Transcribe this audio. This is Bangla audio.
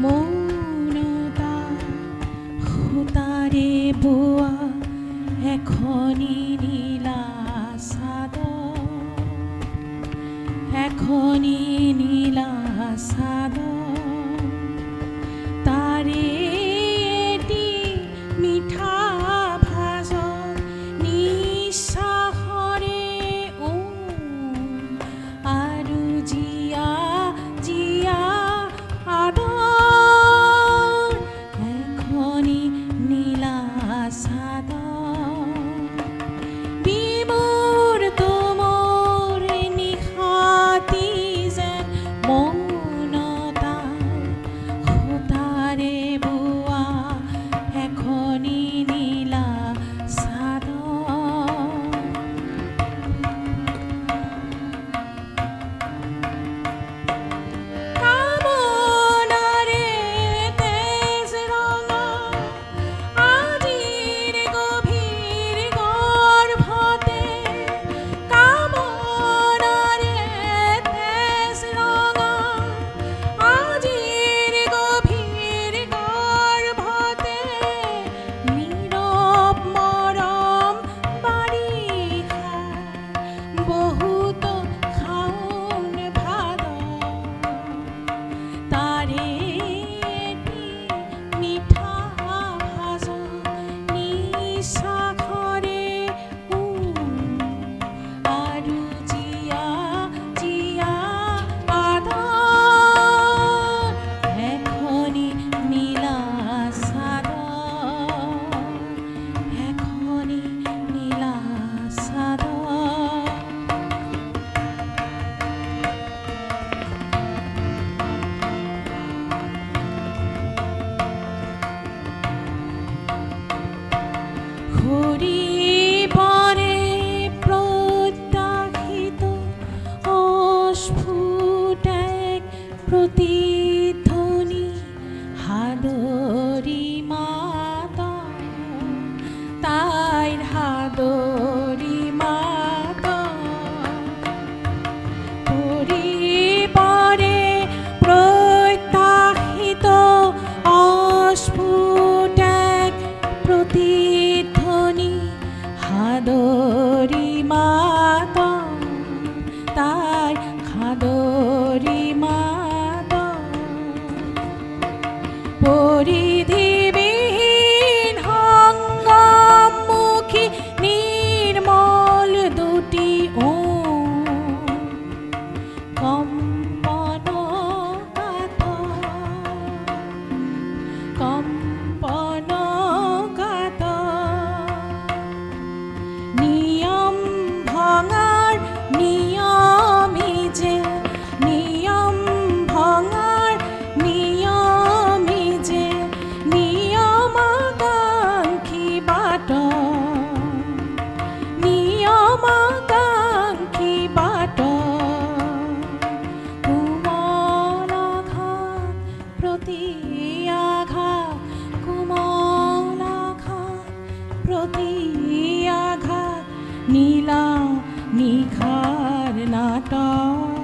মৌনতা হুতারে বোয়া এখনি নীলা সাদ এখনি নীলা সাদা খাদরি মাত তাই খাদরি মাত পরিধিবিহীন হঙ্গমুখী নির্মল দুটি ও কম প্রতি আঘাত নীলা নিখার নাটক।